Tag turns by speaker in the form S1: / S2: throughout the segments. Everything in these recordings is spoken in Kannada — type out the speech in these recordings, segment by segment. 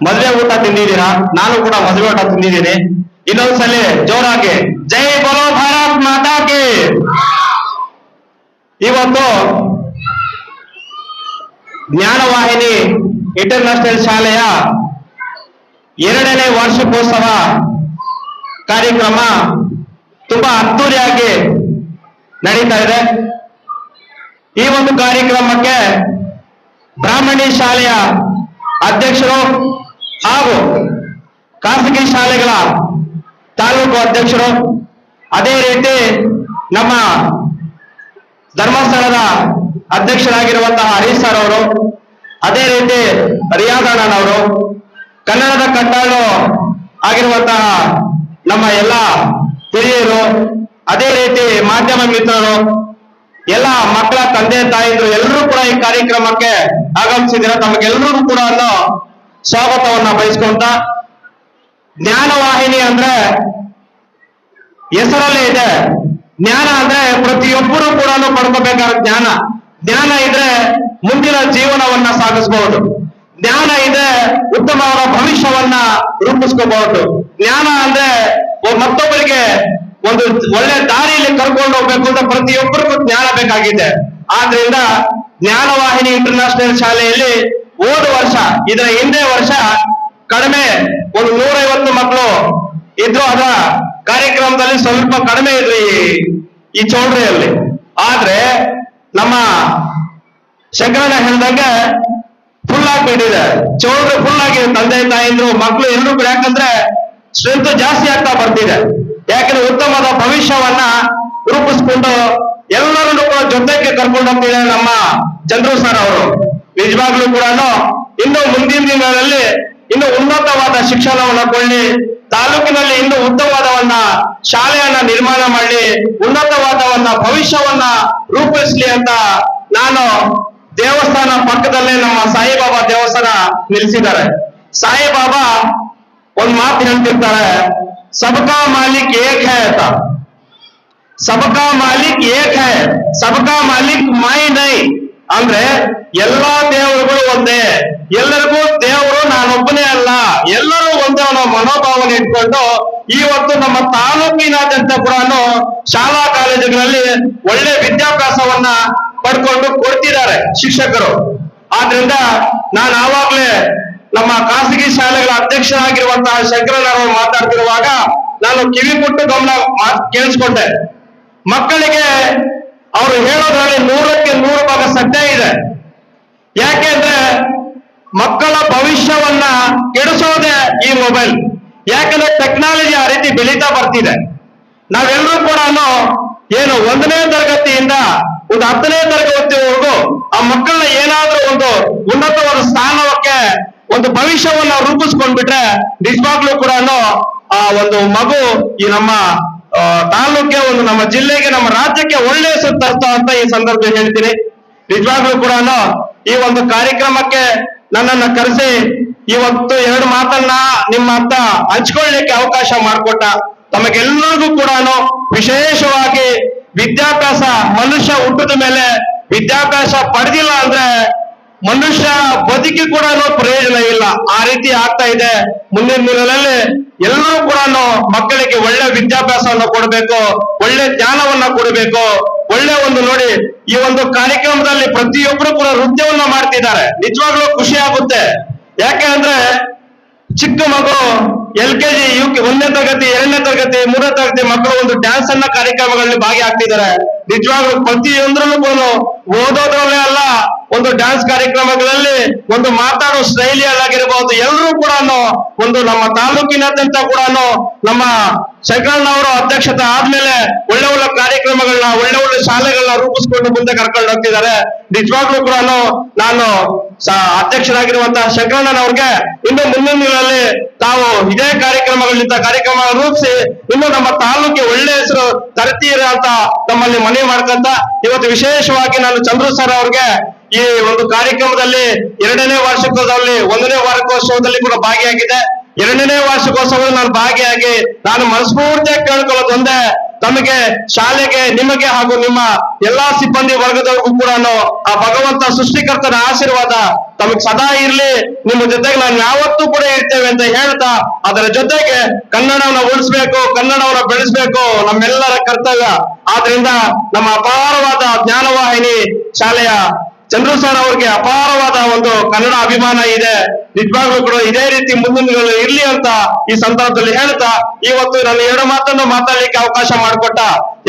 S1: ಮದುವೆ ಊಟ ತಿಂದಿದ್ದೀರಾ? ನಾನು ಕೂಡ ಮದುವೆ ಊಟ ತಿಂದಿದ್ದೀನಿ. ಇನ್ನೊಂದ್ಸಲಿ ಜೋರಾಗಿ, ಜೈ ಬಲೋ ಭಾರತ್ ಮಾತಾ ಕಿ! ಇವತ್ತು ಜ್ಞಾನವಾಹಿನಿ ಇಂಟರ್ನ್ಯಾಷನಲ್ ಶಾಲೆಯ ಎರಡನೇ ವಾರ್ಷಿಕೋತ್ಸವ ಕಾರ್ಯಕ್ರಮ ತುಂಬಾ ಅದ್ದೂರಿಯಾಗಿ ನಡೀತಾ ಇದೆ. ಈ ಒಂದು ಕಾರ್ಯಕ್ರಮಕ್ಕೆ ಬ್ರಾಹ್ಮಣಿ ಶಾಲೆಯ ಅಧ್ಯಕ್ಷರು ಹಾಗೂ ಖಾಸಗಿ ಶಾಲೆಗಳ ತಾಲೂಕು ಅಧ್ಯಕ್ಷರು, ಅದೇ ರೀತಿ ನಮ್ಮ ಧರ್ಮಸ್ಥಳದ ಅಧ್ಯಕ್ಷರಾಗಿರುವಂತಹ ಹರೀಶ್ ಸರ್ ಅವರು, ಅದೇ ರೀತಿ ರಿಯಾದಣ್ಣನವರು ಕನ್ನಡದ ಕಟ್ಟಾಳು ಆಗಿರುವಂತಹ ನಮ್ಮ ಎಲ್ಲ ಹಿರಿಯರು, ಅದೇ ರೀತಿ ಮಾಧ್ಯಮ ಮಿತ್ರರು, ಎಲ್ಲ ಮಕ್ಕಳ ತಂದೆ ತಾಯಿಂದರು ಎಲ್ಲರೂ ಕೂಡ ಈ ಕಾರ್ಯಕ್ರಮಕ್ಕೆ ಆಗಮಿಸಿದ್ರೆ ತಮಗೆಲ್ಲರಿಗೂ ಕೂಡ ಅನ್ನೋ ಸ್ವಾಗತವನ್ನ ಬಯಸ್ಕೊಂತ ಜ್ಞಾನವಾಹಿನಿ ಅಂದ್ರೆ ಹೆಸರಲ್ಲೇ ಇದೆ. ಜ್ಞಾನ ಅಂದ್ರೆ ಪ್ರತಿಯೊಬ್ಬರು ಕೂಡ ಪಡ್ಕೋಬೇಕಾದ ಜ್ಞಾನ. ಜ್ಞಾನ ಇದ್ರೆ ಮುಂದಿನ ಜೀವನವನ್ನ ಸಾಗಿಸಬಹುದು. ಜ್ಞಾನ ಇದೆ ಉತ್ತಮವಾದ ಭವಿಷ್ಯವನ್ನ ರೂಪಿಸ್ಕೋಬಹುದು. ಜ್ಞಾನ ಅಂದ್ರೆ ಮತ್ತೊಬ್ಬರಿಗೆ ಒಂದು ಒಳ್ಳೆ ದಾರಿಯಲ್ಲಿ ಕರ್ಕೊಂಡು ಹೋಗ್ಬೇಕು ಅಂತ ಪ್ರತಿಯೊಬ್ಬರಿಗೂ ಜ್ಞಾನ ಬೇಕಾಗಿದೆ. ಆದ್ರಿಂದ ಜ್ಞಾನವಾಹಿನಿ ಇಂಟರ್ನ್ಯಾಷನಲ್ ಶಾಲೆಯಲ್ಲಿ ಹೋದ ವರ್ಷ, ಇದರ ಹಿಂದೆ ವರ್ಷ ಕಡಿಮೆ ಒಂದು ನೂರೈವತ್ತು ಮಕ್ಕಳು ಇದ್ರು ಅದ ಕಾರ್ಯಕ್ರಮದಲ್ಲಿ ಸ್ವಲ್ಪ ಕಡಿಮೆ ಇದ್ರಿ ಈ- ಈ ಚೌಲ್ಟ್ರಿಯಲ್ಲಿ ಆದ್ರೆ ನಮ್ಮ ಶಂಕರಣ್ಣ ಹೇಳ್ದಂಗೆ ಫುಲ್ ಆಗ್ಬಿಟ್ಟಿದೆ ಚೌಲ್ಟ್ರಿ ಫುಲ್ ಆಗಿ ತಂದೆ ತಾಯಿಂದ್ರು ಮಕ್ಕಳು ಎಲ್ಲರೂ ಕೂಡ ಯಾಕಂದ್ರೆ ಸ್ಟ್ರೆಂತ್ ಜಾಸ್ತಿ ಆಗ್ತಾ ಬರ್ತಿದೆ. ಯಾಕಂದ್ರೆ ಉತ್ತಮವಾದ ಭವಿಷ್ಯವನ್ನ ರೂಪಿಸ್ಕೊಂಡು ಎಲ್ಲರನ್ನು ಕೂಡ ಜೊತೆಗೆ ಕರ್ಕೊಂಡು ಹೋಗ್ತಿದ್ದಾರೆ ನಮ್ಮ ಚಂದ್ರು ಸರ್ ಅವರು. ನಿಜವಾಗ್ಲೂ ಕೂಡ ಇನ್ನು ಮುಂದಿನ ದಿನಗಳಲ್ಲಿ ಇನ್ನು ಉನ್ನತವಾದ ಶಿಕ್ಷಣವನ್ನ ಕೊಳ್ಳಿ ತಾಲೂಕಿನಲ್ಲಿ ಇನ್ನು ಉತ್ತಮವಾದವನ್ನ ಶಾಲೆಯನ್ನ ನಿರ್ಮಾಣ ಮಾಡಿ ಉನ್ನತವಾದವನ್ನ ಭವಿಷ್ಯವನ್ನ ರೂಪಿಸ್ಲಿ ಅಂತ ನಾನು ದೇವಸ್ಥಾನ ಪಕ್ಕದಲ್ಲೇ ನಮ್ಮ ಸಾಯಿಬಾಬಾ ದೇವಸ್ಥಾನ ನಿಲ್ಲಿಸಿದ್ದಾರೆ. ಸಾಯಿಬಾಬಾ ಒಂದ್ ಮಾತು ಹೇಳ್ತಿರ್ತಾರೆ, ಸಬಕಾ ಮಾಲಿಕ್ ಏಕ್ ಹೈ ಅಂತ. ಸಬಕಾ ಮಾಲಿಕ್ ಏಕ್ ಹೈ, ಸಬಕಾ ಮಾಲಿಕ್ ಮೈ ನೈ ಅಂದ್ರೆ ಎಲ್ಲಾ ದೇವರುಗಳು ಒಂದೇ. ಎಲ್ಲರಿಗೂ ದೇವರು ನಾನೊಬ್ಬನೇ ಅಲ್ಲ. ಎಲ್ಲರೂ ಒಂದೇ ಅನ್ನೋ ಮನೋಭಾವನೆ ಇಟ್ಕೊಂಡು ಇವತ್ತು ನಮ್ಮ ತಾಲೂಕಿನಾದ್ಯಂತ ಕೂಡ ಶಾಲಾ ಕಾಲೇಜುಗಳಲ್ಲಿ ಒಳ್ಳೆ ವಿದ್ಯಾಭ್ಯಾಸವನ್ನ ಪಡ್ಕೊಂಡು ಕೊಡ್ತಿದ್ದಾರೆ ಶಿಕ್ಷಕರು. ಆದ್ರಿಂದ ನಾನು ಆವಾಗ್ಲೇ ನಮ್ಮ ಖಾಸಗಿ ಶಾಲೆಗಳ ಅಧ್ಯಕ್ಷರಾಗಿರುವಂತಹ ಶಂಕರನಾರಾಯಣ ಮಾತಾಡ್ತಿರುವಾಗ ನಾನು ಕಿವಿ ಕೊಟ್ಟು ಗಮನ ಕೇಳಿಸ್ಕೊಂಡೆ. ಮಕ್ಕಳಿಗೆ ಅವರು ಹೇಳೋದ್ರಲ್ಲಿ ನೂರಕ್ಕೆ ನೂರು ಭಾಗ ಸತ್ಯ ಇದೆ. ಯಾಕೆಂದ್ರೆ ಮಕ್ಕಳ ಭವಿಷ್ಯವನ್ನ ಕೆಡಿಸೋದೇ ಈ ಮೊಬೈಲ್. ಯಾಕಂದ್ರೆ ಟೆಕ್ನಾಲಜಿ ಆ ರೀತಿ ಬೆಳೀತಾ ಬರ್ತಿದೆ. ನಾವೆಲ್ಲರೂ ಕೂಡ ಏನು ಒಂದನೇ ತರಗತಿಯಿಂದ ಒಂದು ಹತ್ತನೇ ತರಗತಿವರೆಗೂ ಆ ಮಕ್ಕಳನ್ನ ಏನಾದ್ರೂ ಒಂದು ಉನ್ನತವಾದ ಸ್ಥಾನಕ್ಕೆ ಒಂದು ಭವಿಷ್ಯವನ್ನ ರೂಪಿಸ್ಕೊಂಡ್ಬಿಟ್ರೆ ನಿಜವಾಗ್ಲೂ ಕೂಡ ಆ ಒಂದು ಮಗು ಈ ನಮ್ಮ ತಾಲೂಕಿಗೆ ಒಂದು ನಮ್ಮ ಜಿಲ್ಲೆಗೆ, ನಮ್ಮ ರಾಜ್ಯಕ್ಕೆ ಒಳ್ಳೆ ಹೆಸರು ತರ್ತಾ ಅಂತ ಈ ಸಂದರ್ಭ ಹೇಳ್ತೀನಿ. ನಿಜವಾಗ್ಲೂ ಕೂಡ ಈ ಒಂದು ಕಾರ್ಯಕ್ರಮಕ್ಕೆ ನನ್ನನ್ನ ಕರೆಸಿ ಇವತ್ತು ಎರಡು ಮಾತನ್ನ ನಿಮ್ಮ ಅಂತ ಹಂಚ್ಕೊಳ್ಳಿಕ್ಕೆ ಅವಕಾಶ ಮಾಡಿಕೊಟ್ಟ ತಮಗೆಲ್ಲರಿಗೂ ಕೂಡ ವಿಶೇಷವಾಗಿ ವಿದ್ಯಾಭ್ಯಾಸ ಮನುಷ್ಯ ಹುಟ್ಟಿದ ಮೇಲೆ ವಿದ್ಯಾಭ್ಯಾಸ ಪಡೆದಿಲ್ಲ ಅಂದ್ರೆ ಮನುಷ್ಯ ಬದುಕಿ ಕೂಡ ಪ್ರಯೋಜನ ಇಲ್ಲ. ಆ ರೀತಿ ಆಗ್ತಾ ಇದೆ. ಮುಂದಿನ ದಿನಗಳಲ್ಲಿ ಎಲ್ಲರೂ ಕೂಡ ಮಕ್ಕಳಿಗೆ ಒಳ್ಳೆ ವಿದ್ಯಾಭ್ಯಾಸವನ್ನು ಕೊಡಬೇಕು, ಒಳ್ಳೆ ಜ್ಞಾನವನ್ನ ಕೊಡಬೇಕು. ಒಳ್ಳೆ ಒಂದು ನೋಡಿ, ಈ ಒಂದು ಕಾರ್ಯಕ್ರಮದಲ್ಲಿ ಪ್ರತಿಯೊಬ್ಬರು ಕೂಡ ನೃತ್ಯವನ್ನ ಮಾಡ್ತಿದ್ದಾರೆ. ನಿಜವಾಗ್ಲೂ ಖುಷಿ ಆಗುತ್ತೆ. ಯಾಕೆ ಅಂದ್ರೆ, ಚಿಕ್ಕ ಮಗು L K G, U K, ಒಂದನೇ ತರಗತಿ, ಎರಡನೇ ತರಗತಿ, ಮೂರನೇ ತರಗತಿ ಮಕ್ಕಳು ಒಂದು ಡ್ಯಾನ್ಸ್ ಅನ್ನ ಕಾರ್ಯಕ್ರಮಗಳಲ್ಲಿ ಭಾಗಿಯಾಗ್ತಿದ್ದಾರೆ. ನಿಜವಾಗ್ಲೂ ಪ್ರತಿಯೊಂದ್ರಲ್ಲೂ ಓದೋದ್ರಲ್ಲೇ ಅಲ್ಲ ಒಂದು ಡ್ಯಾನ್ಸ್ ಕಾರ್ಯಕ್ರಮಗಳಲ್ಲಿ ಒಂದು ಮಾತಾಡೋ ಶೈಲಿಯಲ್ಲಾಗಿರ್ಬಹುದು ಎಲ್ಲರೂ ಕೂಡ ಒಂದು ನಮ್ಮ ತಾಲೂಕಿನಾದ್ಯಂತ ಕೂಡ ನಮ್ಮ ಶಂಕರಣ್ಣ ಅವರ ಅಧ್ಯಕ್ಷತೆ ಆದ್ಮೇಲೆ ಒಳ್ಳೆ ಒಳ್ಳೆ ಕಾರ್ಯಕ್ರಮಗಳನ್ನ, ಒಳ್ಳೆ ಒಳ್ಳೆ ಶಾಲೆಗಳನ್ನ ರೂಪಿಸ್ಕೊಂಡು ಮುಂದೆ ಕರ್ಕೊಂಡು ಹೋಗ್ತಿದ್ದಾರೆ. ನಿಜವಾಗ್ಲೂ ಕೂಡ ನಾನು ಅಧ್ಯಕ್ಷರಾಗಿರುವಂತಹ ಶಂಕರಣ್ಣನವ್ರಿಗೆ ಇನ್ನು ಮುಂದಿನ ದಿನಗಳಲ್ಲಿ ತಾವು ಇದೇ ಕಾರ್ಯಕ್ರಮಗಳಿಂದ ಕಾರ್ಯಕ್ರಮ ರೂಪಿಸಿ ಇನ್ನು ನಮ್ಮ ತಾಲೂಕಿಗೆ ಒಳ್ಳೆ ಹೆಸರು ತರ್ತೀರ ಅಂತ ನಮ್ಮಲ್ಲಿ ಮನವಿ ಮಾಡ್ಕಂತ ಇವತ್ತು ವಿಶೇಷವಾಗಿ ನಾನು ಚಂದ್ರು ಸರ್ ಅವ್ರಿಗೆ ಈ ಒಂದು ಕಾರ್ಯಕ್ರಮದಲ್ಲಿ ಎರಡನೇ ವಾರ್ಷಿಕೋತ್ಸವದಲ್ಲಿ, ಒಂದನೇ ವಾರ್ಷಿಕೋತ್ಸವದಲ್ಲಿ ಕೂಡ ಭಾಗಿಯಾಗಿದೆ. ಎರಡನೇ ವಾರ್ಷಿಕೋತ್ಸವದಲ್ಲಿ ನಾನು ಭಾಗಿಯಾಗಿ ನಾನು ಮನಸ್ಫೂರ್ತಿಯಾಗಿ ಕೇಳ್ಕೊಳ್ಳೋದು ಒಂದೇ, ತಮಗೆ ಶಾಲೆಗೆ, ನಿಮಗೆ ಹಾಗೂ ನಿಮ್ಮ ಎಲ್ಲಾ ಸಿಬ್ಬಂದಿ ವರ್ಗದವರಿಗೂ ಕೂಡ ಆ ಭಗವಂತ ಸೃಷ್ಟಿಕರ್ತನ ಆಶೀರ್ವಾದ ತಮಗೆ ಸದಾ ಇರ್ಲಿ. ನಿಮ್ಮ ಜೊತೆಗೆ ನಾನು ಯಾವತ್ತೂ ಕೂಡ ಇರ್ತೇವೆ ಅಂತ ಹೇಳ್ತಾ, ಅದರ ಜೊತೆಗೆ ಕನ್ನಡವನ್ನ ಉಳಿಸ್ಬೇಕು, ಕನ್ನಡವನ್ನ ಬೆಳೆಸ್ಬೇಕು, ನಮ್ಮೆಲ್ಲರ ಕರ್ತವ್ಯ. ಆದ್ರಿಂದ ನಮ್ಮ ಅಪಾರವಾದ ಜ್ಞಾನವಾಹಿನಿ ಶಾಲೆಯ ಚಂದ್ರು ಸರ್ ಅವ್ರಿಗೆ ಅಪಾರವಾದ ಒಂದು ಕನ್ನಡ ಅಭಿಮಾನ ಇದೆ. ನಿಜವಾಗ್ಲೂ ಕೂಡ ಇದೇ ರೀತಿ ಮುಂದಿನಗಳು ಇರ್ಲಿ ಅಂತ ಈ ಸಂದರ್ಭದಲ್ಲಿ ಹೇಳ್ತಾ, ಇವತ್ತು ನಾನು ಎರಡು ಮಾತನ್ನು ಮಾತಾಡ್ಲಿಕ್ಕೆ ಅವಕಾಶ ಮಾಡಿಕೊಟ್ಟ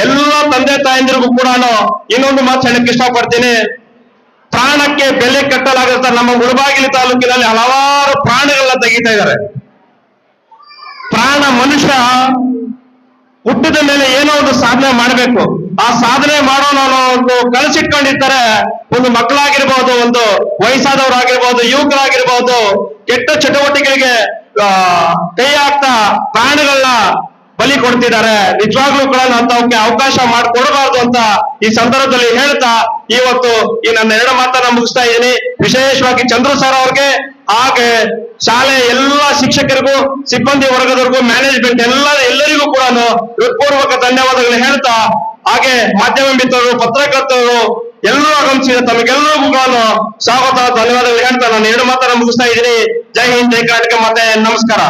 S1: ಎಲ್ಲ ತಂದೆ ತಾಯಂದಿರಿಗೂ ಕೂಡ ಇನ್ನೊಂದು ಮಾತು ಹೇಳಕ್ ಇಷ್ಟಪಡ್ತೀನಿ. ಪ್ರಾಣಕ್ಕೆ ಬೆಲೆ ಕಟ್ಟಲಾಗದ ನಮ್ಮ ಮುಳಬಾಗಿಲು ತಾಲೂಕಿನಲ್ಲಿ ಹಲವಾರು ಪ್ರಾಣಿಗಳನ್ನ ತೆಗಿತಾ ಇದ್ದಾರೆ. ಪ್ರಾಣ ಮನುಷ್ಯ ಹುಟ್ಟಿದ ಮೇಲೆ ಏನೋ ಒಂದು ಸಾಧನೆ ಮಾಡಬೇಕು. ಆ ಸಾಧನೆ ಮಾಡೋಣ ಅನ್ನೋ ಒಂದು ಕನಸಿಟ್ಕೊಂಡಿರ್ತಾರೆ, ಒಂದು ಮಕ್ಕಳಾಗಿರ್ಬೋದು, ಒಂದು ವಯಸ್ಸಾದವರಾಗಿರ್ಬೋದು, ಯುವಕರಾಗಿರ್ಬೋದು, ಕೆಟ್ಟ ಚಟುವಟಿಕೆಗೆ ಕೈ ಹಾಕ್ತಾ ಪ್ರಾಣಗಳನ್ನ ಬಲಿ ಕೊಡ್ತಿದ್ದಾರೆ. ನಿಜವಾಗ್ಲೂ ಕೂಡ ಅಂತವಕ್ಕೆ ಅವಕಾಶ ಮಾಡಿಕೊಡಬಾರ್ದು ಅಂತ ಈ ಸಂದರ್ಭದಲ್ಲಿ ಹೇಳ್ತಾ ಇವತ್ತು ಈ ನನ್ನ ಎರಡು ಮಾತನ್ನ ಮುಗಿಸ್ತಾ ಇದ್ದೀನಿ. ವಿಶೇಷವಾಗಿ ಚಂದ್ರು ಸರ್ ಅವ್ರಿಗೆ ಹಾಗೆ ಶಾಲೆ ಎಲ್ಲ ಶಿಕ್ಷಕರಿಗೂ, ಸಿಬ್ಬಂದಿ ವರ್ಗದವರಿಗೂ ಮ್ಯಾನೇಜ್ಮೆಂಟ್ ಎಲ್ಲ, ಎಲ್ಲರಿಗೂ ಕೂಡ ಹೃತ್ಪೂರ್ವಕ ಧನ್ಯವಾದಗಳು ಹೇಳ್ತಾ, ಹಾಗೆ ಮಾಧ್ಯಮ ಮಿತ್ರರು, ಪತ್ರಕರ್ತರು, ಎಲ್ಲರೂ ಆಗಮಿಸಿದ ತಮಗೆಲ್ಲರಿಗೂ ಕೂಡ ಸ್ವಾಗತ, ಧನ್ಯವಾದಗಳು ಹೇಳ್ತಾ. ನಾನು ಎರಡು ಮಾತನ್ನ ಮುಗಿಸ್ತಾ ಇದ್ದೀನಿ. ಜೈ ಹಿಂದ್, ಜೈ ಕರ್ನಾಟಕ ಮತ್ತೆ ನಮಸ್ಕಾರ.